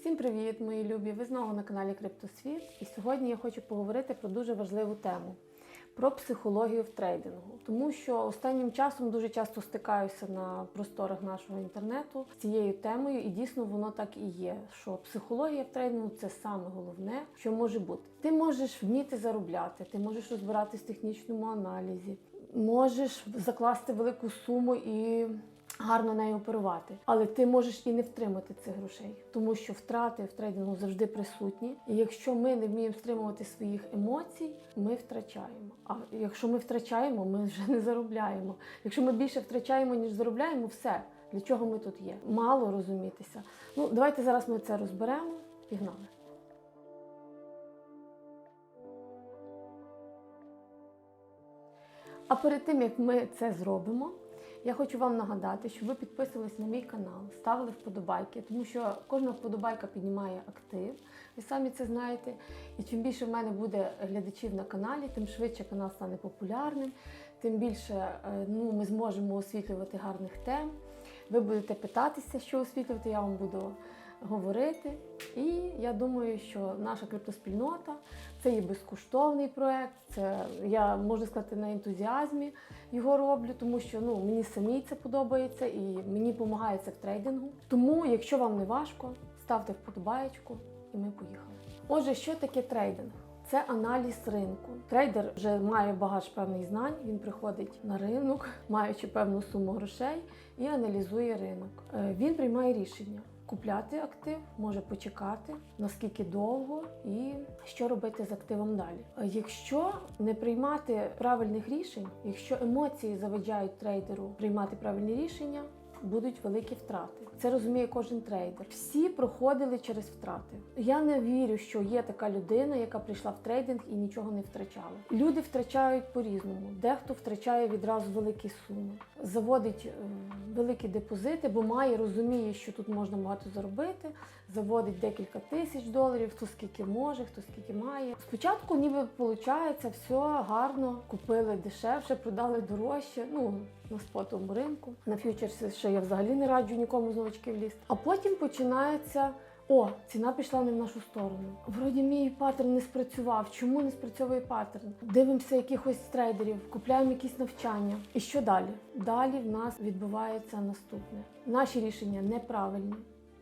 Всім привіт, мої любі! Ви знову на каналі Криптосвіт. І сьогодні я хочу поговорити про дуже важливу тему про психологію в трейдингу. Тому що останнім часом дуже часто стикаюся на просторах нашого інтернету з цією темою, і дійсно воно так і є. Що психологія в трейдингу це саме головне, що може бути. Ти можеш вміти заробляти, ти можеш розбиратись в технічному аналізі, можеш закласти велику суму і гарно нею оперувати. Але ти можеш і не втримати цих грошей, тому що втрати в трейдингу завжди присутні. І якщо ми не вміємо стримувати своїх емоцій, ми втрачаємо. А якщо ми втрачаємо, ми вже не заробляємо. Якщо ми більше втрачаємо, ніж заробляємо, все. Для чого ми тут є? Мало розумітися. Ну, давайте зараз ми це розберемо. Пігнали. А перед тим як ми це зробимо, я хочу вам нагадати, щоб ви підписувались на мій канал, ставили вподобайки, тому що кожна вподобайка піднімає актив. Ви самі це знаєте. І чим більше в мене буде глядачів на каналі, тим швидше канал стане популярним, тим більше е, ну, ми зможемо освітлювати гарних тем. Ви будете питатися, що освітлювати, я вам буду говорити. І я думаю, що наша криптоспільнота це є безкоштовний проект. Це я можу сказати на ентузіазмі його роблю, тому що ну мені самій це подобається і мені допомагає це в трейдингу. Тому, якщо вам не важко, ставте вподобаєчку і ми поїхали. Отже, що таке трейдинг? Це аналіз ринку. Трейдер вже має багаж певних знань. Він приходить на ринок, маючи певну суму грошей, і аналізує ринок. Е, Він приймає рішення. Купляти актив, може почекати, наскільки довго і що робити з активом далі. Якщо не приймати правильних рішень, якщо емоції заважають трейдеру приймати правильні рішення, будуть великі втрати. Це розуміє кожен трейдер. Всі проходили через втрати. Я не вірю, що є така людина, яка прийшла в трейдинг і нічого не втрачала. Люди втрачають по-різному. Дехто втрачає відразу великі суми, заводить е, великі депозити, бо має, розуміє, що тут можна багато заробити. Заводить декілька тисяч доларів, хто скільки може, хто скільки має. Спочатку, ніби виходить, все гарно, купили дешевше, продали дорожче. Ну на спотовому ринку. На фьючерсі ще я взагалі не раджу нікому з новачків лізти. А потім починається. О, ціна пішла не в нашу сторону. Вроді мій паттерн не спрацював. Чому не спрацьовує паттерн? Дивимося якихось трейдерів, купляємо якісь навчання. І що далі? Далі в нас відбувається наступне. Наші рішення неправильні,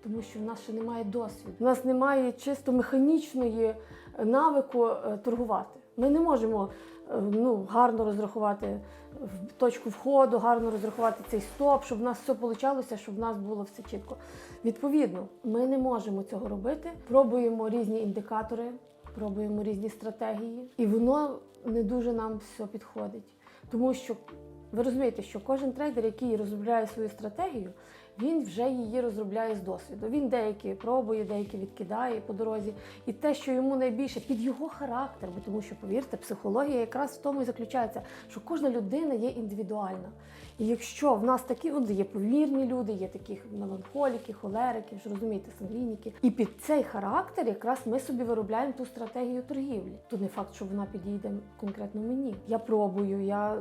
тому що в нас ще немає досвіду. У нас немає чисто механічної е, навику е, торгувати. Ми не можемо е, ну, гарно розрахувати точку входу, гарно розрахувати цей стоп, щоб в нас все вийшло, щоб в нас було все чітко. Відповідно, ми не можемо цього робити. Пробуємо різні індикатори, пробуємо різні стратегії, і воно не дуже нам все підходить. Тому що ви розумієте, що кожен трейдер, який розробляє свою стратегію, він вже її розробляє з досвіду. Він деякі пробує, деякі відкидає по дорозі. І те, що йому найбільше під його характер, бо тому що, повірте, психологія якраз в тому і заключається, що кожна людина є індивідуальна. І якщо в нас такі от є повірні люди, є такі меланхоліки, холерики, вже розумієте, сангвініки. І під цей характер якраз ми собі виробляємо ту стратегію торгівлі. То не факт, що вона підійде конкретно мені. Я пробую, я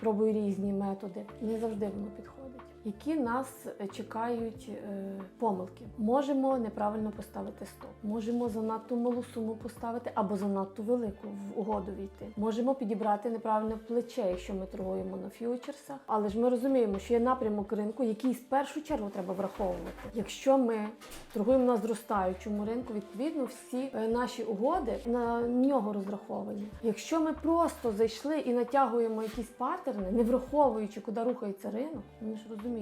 пробую різні методи. Не завжди воно підходить. Які нас чекають е, помилки? Можемо неправильно поставити стоп, можемо занадто малу суму поставити або занадто велику в угоду війти. Можемо підібрати неправильне плече, якщо ми торгуємо на фьючерсах. Але ж ми розуміємо, що є напрямок ринку, який в першу чергу треба враховувати. Якщо ми торгуємо на зростаючому ринку, відповідно всі е, наші угоди на нього розраховані. Якщо ми просто зайшли і натягуємо якісь паттерни, не враховуючи, куди рухається ринок, ми ж розуміємо,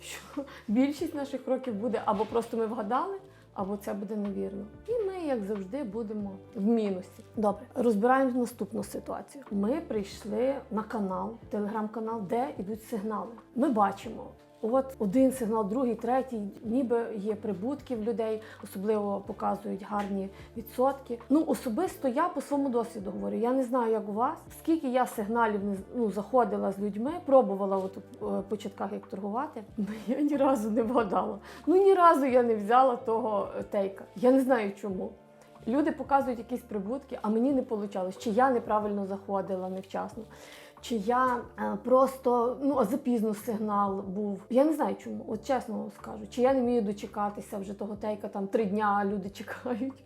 що більшість наших кроків буде або просто ми вгадали. Або це буде невірно, і ми, як завжди, будемо в мінусі. Добре, розбираємо наступну ситуацію. Ми прийшли на канал, телеграм-канал, де йдуть сигнали. Ми бачимо. От один сигнал, другий, третій, ніби є прибутки в людей, особливо показують гарні відсотки. Ну особисто я по своєму досвіду говорю. Я не знаю, як у вас, скільки я сигналів не ну, заходила з людьми, пробувала от у е, початках як торгувати. Ну я ні разу не вгадала. Ну ні разу я не взяла того е, тейка. Я не знаю чому. Люди показують якісь прибутки, а мені не вийшло, чи я неправильно заходила невчасно, чи я е, просто ну запізно сигнал був. Я не знаю чому, от чесно скажу, чи я не вмію дочекатися вже того тейка, там три дня люди чекають.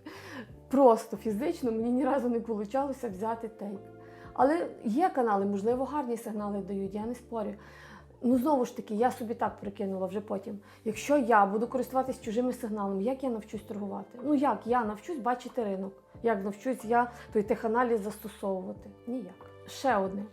Просто фізично мені ні разу не вийшло взяти тейк. Але є канали, можливо, гарні сигнали дають, я не спорю. Ну, знову ж таки, я собі так прикинула вже потім. Якщо я буду користуватись чужими сигналами, як я навчусь торгувати? Ну як я навчусь бачити ринок? Як навчусь я той теханаліз застосовувати? Ніяк. Ще одне: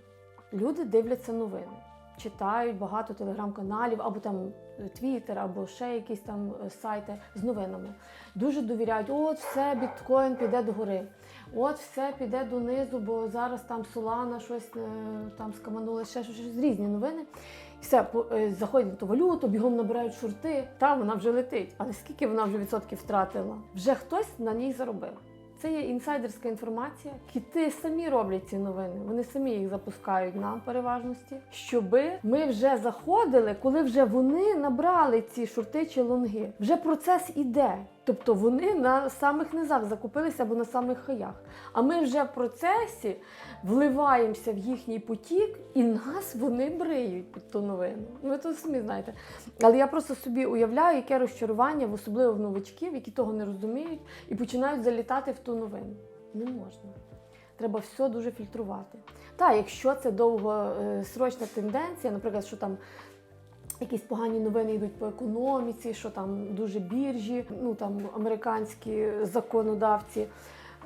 люди дивляться новини, читають багато телеграм-каналів, або там Твіттер, або ще якісь там е, сайти з новинами. Дуже довіряють, от все, біткоін піде догори. От все піде донизу, бо зараз там Солана щось е, там скаманули, ще щось, різні новини. І все, е, заходять ту валюту, бігом набирають шорти. Та вона вже летить. Але скільки вона вже відсотків втратила? Вже хтось на ній заробив. Це є інсайдерська інформація. Кіти самі роблять ці новини. Вони самі їх запускають нам переважності, щоби ми вже заходили, коли вже вони набрали ці шорти чи лонги. Вже процес іде. Тобто вони на самих низах закупилися або на самих хаях. А ми вже в процесі вливаємося в їхній потік, і нас вони бриють під ту новину. Ну, Ви то самі знаєте. Але я просто собі уявляю, яке розчарування, особливо в новачків, які того не розуміють, і починають залітати в ту новину. Не можна. Треба все дуже фільтрувати. Так, якщо це довгосрочна тенденція, наприклад, що там якісь погані новини йдуть по економіці, що там дуже біржі, ну там американські законодавці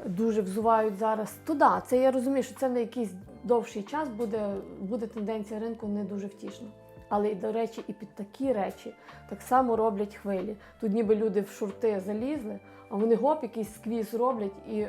дуже взувають зараз. То да, це я розумію, що це на якийсь довший час буде, буде тенденція ринку не дуже втішна. Але до речі, і під такі речі так само роблять хвилі. Тут ніби люди в шорти залізли, а вони гоп, якийсь сквіз роблять і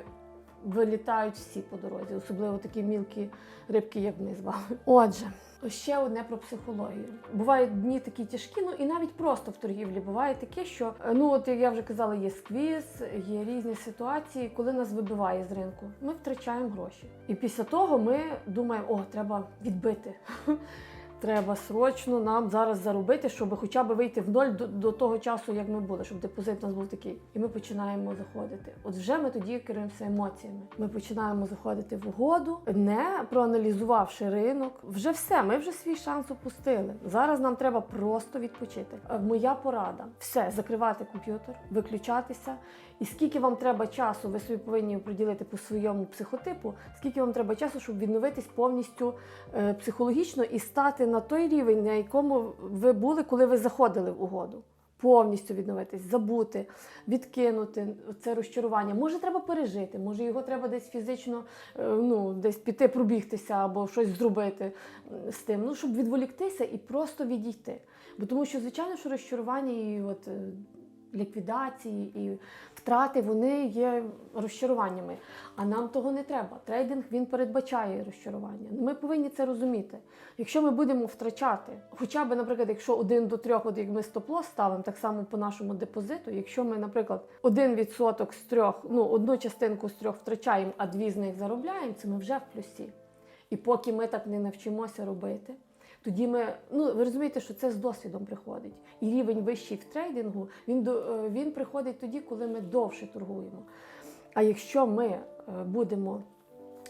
вилітають всі по дорозі, особливо такі мілкі рибки, як ми з вами. Отже, ще одне про психологію. Бувають дні такі тяжкі, ну і навіть просто в торгівлі буває таке, що е, ну от як я вже казала, є сквіз, є різні ситуації, коли нас вибиває з ринку. Ми втрачаємо гроші. І після того ми думаємо, о, треба відбити. Треба срочно нам зараз заробити, щоб хоча б вийти в ноль до, до того часу, як ми були, щоб депозит у нас був такий. І ми починаємо заходити. От вже ми тоді керуємося емоціями. Ми починаємо заходити в угоду, не проаналізувавши ринок. Вже все, ми вже свій шанс упустили. Зараз нам треба просто відпочити. Е, Моя порада: все, закривати комп'ютер, виключатися. І скільки вам треба часу, ви собі повинні приділити по своєму психотипу, скільки вам треба часу, щоб відновитись повністю е, психологічно і стати на той рівень, на якому ви були, коли ви заходили в угоду. Повністю відновитись, забути, відкинути це розчарування. Може, треба пережити, може його треба десь фізично, е, ну десь піти, пробігтися або щось зробити з тим. Ну, щоб відволіктися і просто відійти. Бо тому що, звичайно, що розчарування і от е, ліквідації і втрати вони є розчаруваннями. А нам того не треба. Трейдинг він передбачає розчарування. Ми повинні це розуміти. Якщо ми будемо втрачати, хоча б, наприклад, якщо один до трьох, от як ми стоп-лосс ставимо, так само по нашому депозиту, якщо ми, наприклад, один відсоток з трьох, ну одну частинку з трьох втрачаємо, а дві з них заробляємо, це ми вже в плюсі. І поки ми так не навчимося робити, тоді ми, ну ви розумієте, що це з досвідом приходить. І рівень вищий в трейдингу він е, він приходить тоді, коли ми довше торгуємо. А якщо ми е, будемо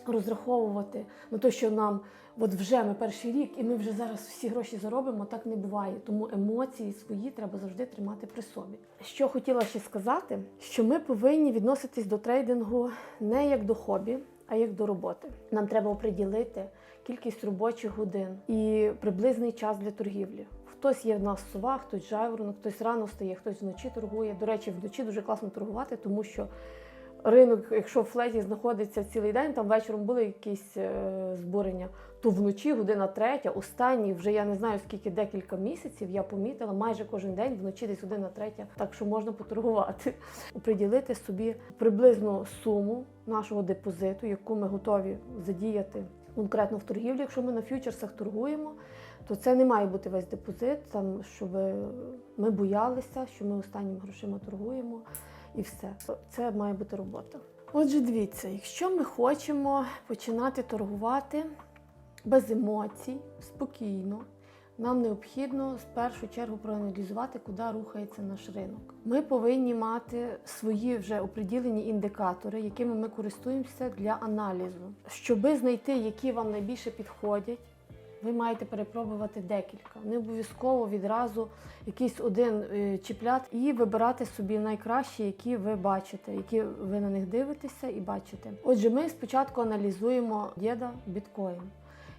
розраховувати на те, що нам от вже ми перший рік, і ми вже зараз всі гроші заробимо, так не буває. Тому емоції свої треба завжди тримати при собі. Що хотіла ще сказати, що ми повинні відноситись до трейдингу не як до хобі, а як до роботи. Нам треба оприділити кількість робочих годин і приблизний час для торгівлі. Хтось є в нас сова, хтось жайворонок, хтось рано встає, хтось вночі торгує. До речі, вночі дуже класно торгувати, тому що ринок, якщо в флеті знаходиться цілий день, там вечором були якісь е, збурення, то вночі година третя, останні, вже я не знаю скільки декілька місяців, я помітила майже кожен день вночі десь година третя, так що можна поторгувати. Приділити собі приблизну суму нашого депозиту, яку ми готові задіяти конкретно в торгівлі. Якщо ми на фьючерсах торгуємо, то це не має бути весь депозит, там, щоб ми боялися, що ми останніми грошима торгуємо і все. Це має бути робота. Отже, дивіться, якщо ми хочемо починати торгувати без емоцій, спокійно, нам необхідно в першу чергу проаналізувати, куди рухається наш ринок. Ми повинні мати свої вже оприділені індикатори, якими ми користуємося для аналізу. Щоби знайти, які вам найбільше підходять, ви маєте перепробувати декілька. Не обов'язково відразу якийсь один е, чіпляти і вибирати собі найкращі, які ви бачите, які ви на них дивитеся і бачите. Отже, ми спочатку аналізуємо діда біткоін.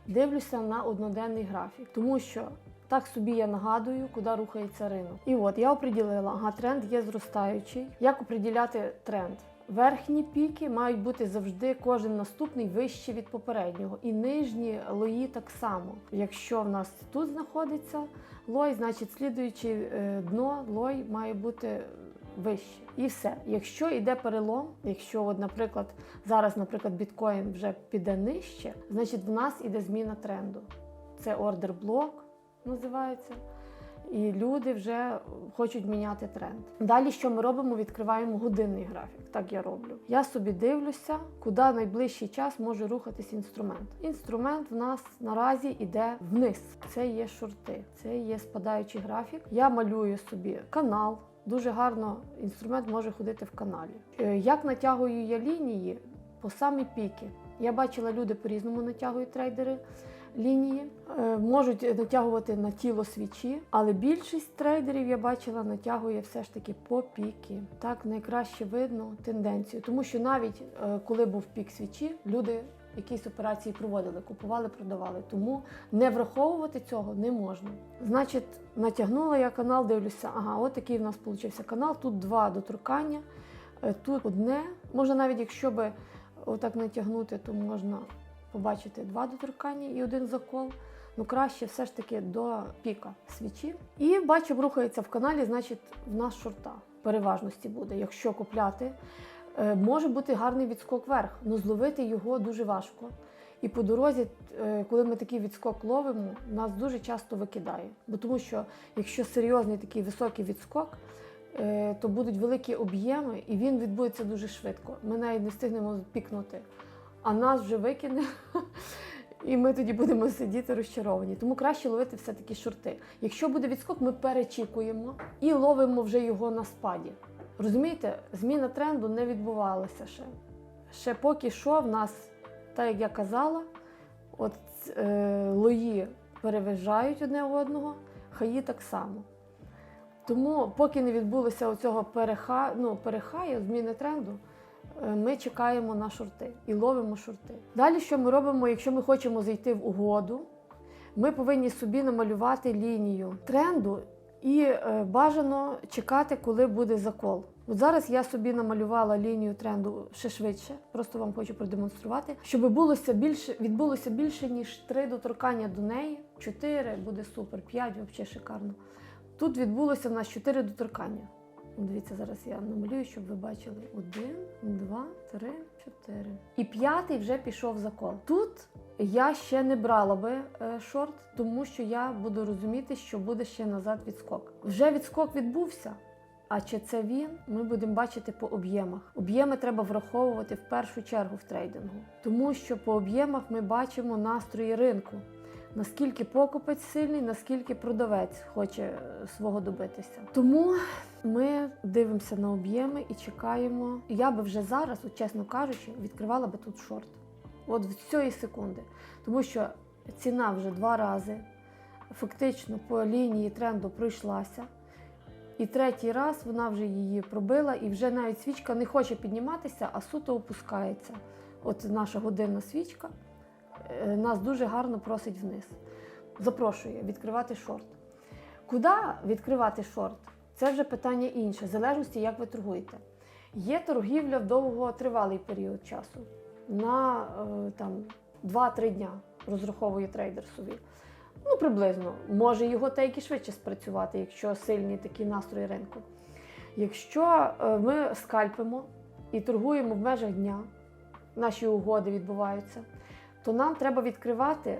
Дивлюся на одноденний графік, тому що так собі я нагадую, куди рухається ринок. І от я оприділила, ага, тренд є зростаючий. Як оприділяти тренд? Верхні піки мають бути завжди кожен наступний вище від попереднього, і нижні лої так само. Якщо в нас тут знаходиться лой, значить слідуючи е, дно лой має бути вище. І все. Якщо йде перелом, якщо, от, наприклад, зараз, наприклад, біткоін вже піде нижче, значить в нас іде зміна тренду. Це ордер блок називається. І люди вже хочуть міняти тренд. Далі, що ми робимо? Відкриваємо годинний графік. Так я роблю. Я собі дивлюся, куди найближчий час може рухатись інструмент. Інструмент в нас наразі йде вниз. Це є шорти, це є спадаючий графік. Я малюю собі канал. Дуже гарно інструмент може ходити в каналі. Е, Як натягую я лінії по самі піки? Я бачила, люди по-різному натягують трейдери лінії, Е, можуть натягувати на тіло свічі, але більшість трейдерів я бачила натягує все ж таки по піки. Так найкраще видно тенденцію, тому що навіть е, коли був пік свічі, люди якісь операції проводили, купували, продавали. Тому не враховувати цього не можна. Значить, натягнула я канал, дивлюся, ага, от такий в нас получився канал. Тут два доторкання, е, тут одне. Можна навіть якщо би отак натягнути, то можна побачити два доторкання і один закол. Ну, краще все ж таки до піка свічі. І бачу, рухається в каналі, значить, в нас шорта переважності буде. Якщо купляти, може бути гарний відскок вверх, але зловити його дуже важко. І по дорозі, е, коли ми такий відскок ловимо, нас дуже часто викидає. Бо тому що якщо серйозний такий високий відскок, е, то будуть великі об'єми, і він відбудеться дуже швидко. Ми навіть не встигнемо пікнути, а нас вже викине. І ми тоді будемо сидіти розчаровані. Тому краще ловити все-таки шорти. Якщо буде відскок, ми перечікуємо і ловимо вже його на спаді. Розумієте, зміна тренду не відбувалася ще. Ще поки що в нас, так як я казала, от е, лої переважають одне одного, хаї так само. Тому, поки не відбулося оцього переха, ну, перехаю, зміни тренду, е, ми чекаємо на шорти і ловимо шорти. Далі, що ми робимо, якщо ми хочемо зайти в угоду, ми повинні собі намалювати лінію тренду і е, бажано чекати, коли буде закол. От зараз я собі намалювала лінію тренду ще швидше, просто вам хочу продемонструвати, щоб булося більше, відбулося більше, ніж три доторкання до неї. Чотири буде супер, п'ять взагалі шикарно. Тут відбулося в нас чотири доторкання. Дивіться, зараз я намалюю, щоб ви бачили. Один, два, три, чотири. І п'ятий вже пішов закол. Тут я ще не брала би е, шорт, тому що я буду розуміти, що буде ще назад відскок. Вже відскок відбувся. А чи це він, ми будемо бачити по об'ємах. Об'єми треба враховувати в першу чергу в трейдингу, тому що по об'ємах ми бачимо настрої ринку. Наскільки покупець сильний, наскільки продавець хоче е, свого добитися. Тому ми дивимося на об'єми і чекаємо. Я би вже зараз, от чесно кажучи, відкривала би тут шорт. От в цієї секунди. Тому що ціна вже два рази фактично по лінії тренду пройшлася. І третій раз вона вже її пробила, і вже навіть свічка не хоче підніматися, а суто опускається. От наша годинна свічка е, нас дуже гарно просить вниз. Запрошує відкривати шорт. Куди відкривати шорт? Це вже питання інше, в залежності, як ви торгуєте. Є торгівля в довготривалий період часу. На е, там, 2-3 дня розраховує трейдер собі. Ну, приблизно. Може його деякі швидше спрацювати, якщо сильні такі настрої ринку. Якщо е, ми скальпимо і торгуємо в межах дня, наші угоди відбуваються, то нам треба відкривати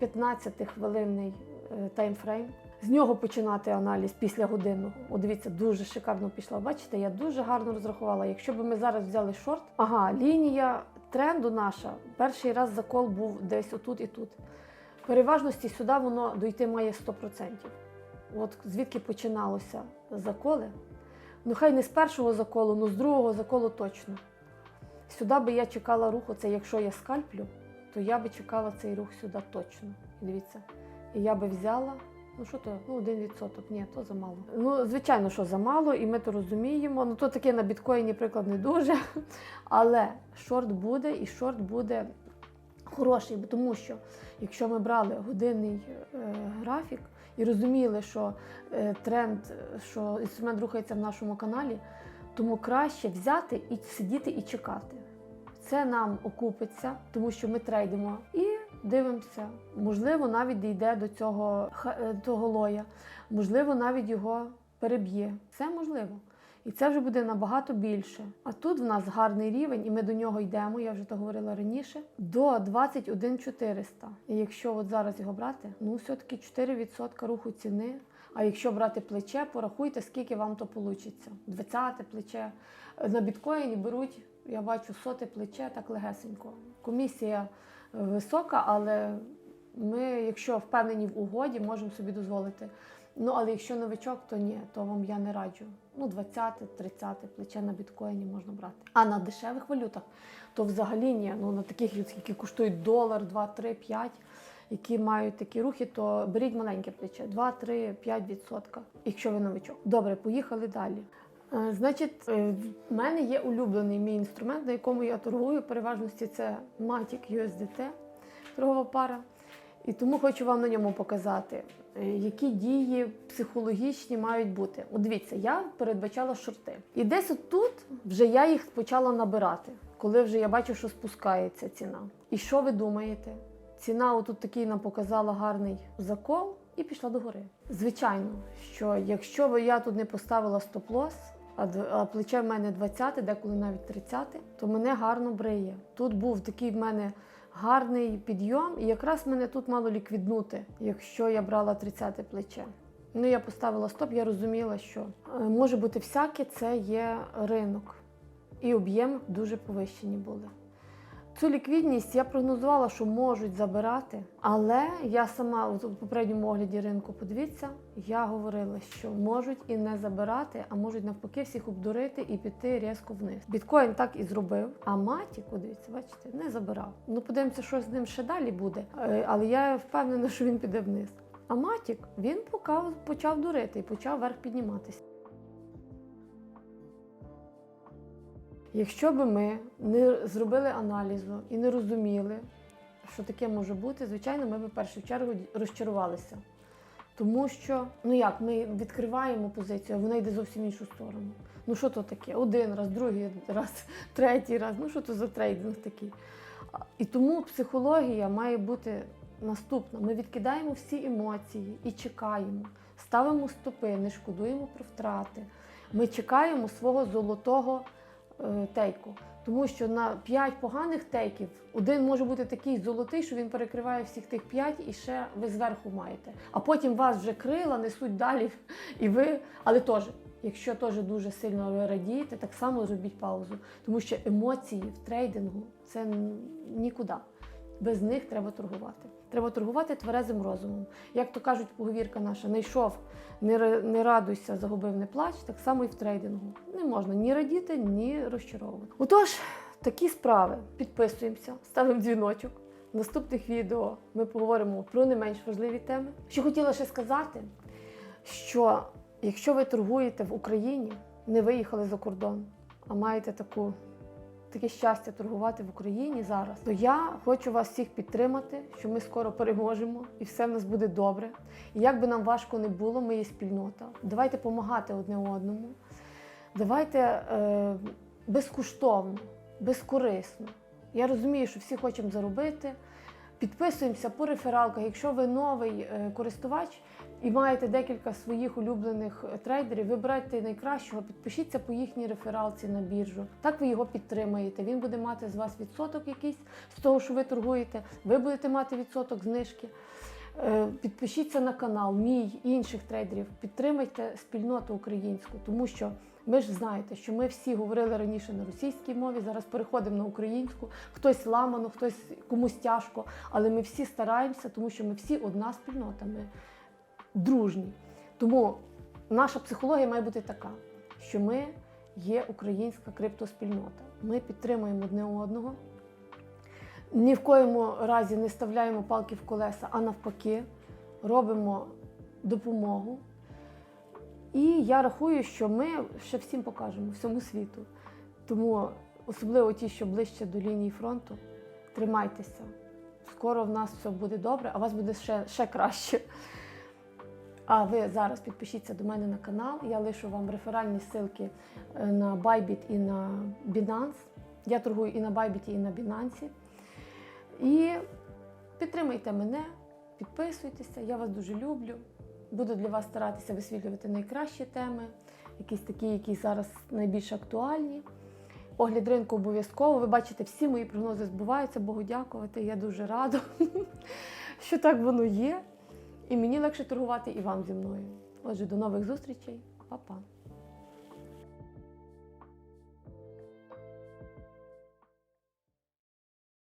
15-хвилинний е, таймфрейм. З нього починати аналіз після годинного. О, дивіться, дуже шикарно пішла. Бачите, я дуже гарно розрахувала. Якщо б ми зараз взяли шорт, ага, лінія тренду наша, перший раз закол був десь отут і тут. Переважності сюди воно дойти має 100%. От звідки починалося заколи. Ну, хай не з першого заколу, ну з другого заколу точно. Сюди би я чекала рух, оце якщо я скальплю, то я би чекала цей рух сюди точно. Дивіться. І я би взяла, ну що то, ну, 1%, ні, то замало. Ну, звичайно, що замало, і ми то розуміємо. Ну, то таке на біткоїні приклад не дуже. Але шорт буде, і шорт буде хороший, тому що якщо ми брали годинний е, графік і розуміли, що е, тренд, що інструмент рухається в нашому каналі, тому краще взяти і сидіти і чекати. Це нам окупиться, тому що ми трейдимо і дивимося. Можливо, навіть дійде до цього е, того лоя, можливо, навіть його переб'є. Це можливо. І це вже буде набагато більше. А тут в нас гарний рівень, і ми до нього йдемо, я вже то говорила раніше, до 21 400. І якщо от зараз його брати, ну все-таки 4% руху ціни. А якщо брати плече, порахуйте, скільки вам то вийде. 20 плече. На біткоїні беруть, я бачу, соте плече так легесенько. Комісія висока, але ми, якщо впевнені в угоді, можемо собі дозволити. Ну, але якщо новичок, то ні, то вам я не раджу. Ну, 20, 30 плече на біткоїні можна брати. А на дешевих валютах, то взагалі ні. Ну, на таких, які коштують долар, 2, 3, 5, які мають такі рухи, то беріть маленьке плече 2, 3, 5 відсотка, якщо ви новичок. Добре, поїхали далі. Е, Значить, е, в мене є улюблений мій інструмент, на якому я торгую. Переважності це Matic USDT, торгова пара. І тому хочу вам на ньому показати, е, які дії психологічні мають бути. От дивіться, я передбачала шорти. І десь от тут вже я їх почала набирати, коли вже я бачу, що спускається ціна. І що ви думаєте? Ціна отут такий нам показала гарний закол і пішла догори. Звичайно, що якщо я тут не поставила стоп-лос, а плече в мене 20, деколи навіть 30, то мене гарно бриє. Тут був такий в мене гарний підйом, і якраз мене тут мало ліквіднути, якщо я брала 30 плече. Ну, я поставила стоп, я розуміла, що е, може бути всяке, це є ринок. І об'єм дуже повищені були. Цю ліквідність я прогнозувала, що можуть забирати, але я сама у попередньому огляді ринку, подивіться, я говорила, що можуть і не забирати, а можуть навпаки всіх обдурити і піти різко вниз. Біткоін так і зробив, а маті, дивіться, бачите, не забирав. Ну подивимося, що з ним ще далі буде. Е, Але я впевнена, що він піде вниз. А Матік він почав дурити і почав вверх підніматися. Якщо би ми не зробили аналізу і не розуміли, що таке може бути, звичайно, ми б в першу чергу розчарувалися. Тому що, ну як, ми відкриваємо позицію, а вона йде зовсім в іншу сторону. Ну що то таке? Один раз, другий раз, третій раз. Ну що то за трейдинг такий? І тому психологія має бути наступна. Ми відкидаємо всі емоції і чекаємо, ставимо стопи, не шкодуємо про втрати. Ми чекаємо свого золотого тейку. Тому що на 5 поганих тейків один може бути такий золотий, що він перекриває всіх тих 5 і ще ви зверху маєте. А потім вас вже крила несуть далі, і ви, але теж. Якщо теж дуже сильно ви радієте, так само зробіть паузу, тому що емоції в трейдингу це нікуди. Без них треба торгувати. Треба торгувати тверезим розумом. Як то кажуть, поговірка наша, не йшов, не, ра- не радуйся, загубив, не плач, так само і в трейдингу. Не можна ні радіти, ні розчаровувати. Отож, такі справи. Підписуємося, ставимо дзвіночок. В наступних відео ми поговоримо про не менш важливі теми. Що хотіла ще сказати, що якщо ви торгуєте в Україні, не виїхали за кордон, а маєте таку таке щастя торгувати в Україні зараз, то я хочу вас всіх підтримати, що ми скоро переможемо і все в нас буде добре. І як би нам важко не було, ми є спільнота. Давайте допомагати одне одному. Давайте е, безкоштовно, безкорисно. Я розумію, що всі хочемо заробити. Підписуємося по рефералках. Якщо ви новий е, користувач і маєте декілька своїх улюблених е, трейдерів, вибирайте найкращого, підпишіться по їхній рефералці на біржу. Так ви його підтримаєте. Він буде мати з вас відсоток якийсь з того, що ви торгуєте. Ви будете мати відсоток знижки. Е, Підпишіться на канал, мій і інших трейдерів. Підтримайте спільноту українську, тому що Ми ж знаєте, що ми всі говорили раніше на російській мові, зараз переходимо на українську. Хтось ламано, хтось комусь тяжко, але ми всі стараємося, тому що ми всі одна спільнота, ми дружні. Тому наша психологія має бути така, що ми є українська криптоспільнота. Ми підтримуємо одне одного. Ні в коєму разі не ставляємо палки в колеса, а навпаки, робимо допомогу. І я рахую, що ми ще всім покажемо всьому світу. Тому, особливо ті, що ближче до лінії фронту, тримайтеся. Скоро в нас все буде добре, а у вас буде ще, ще краще. А ви зараз підпишіться до мене на канал. Я лишу вам реферальні ссылки е, на Bybit і на Binance. Я торгую і на Bybit, і на Binance. І підтримайте мене, підписуйтеся, я вас дуже люблю. Буду для вас старатися висвітлювати найкращі теми, якісь такі, які зараз найбільш актуальні. Огляд ринку обов'язково. Ви бачите, всі мої прогнози збуваються, Богу дякувати. Я дуже рада, що так воно є. І мені легше торгувати і вам зі мною. Отже, до нових зустрічей, Па-па.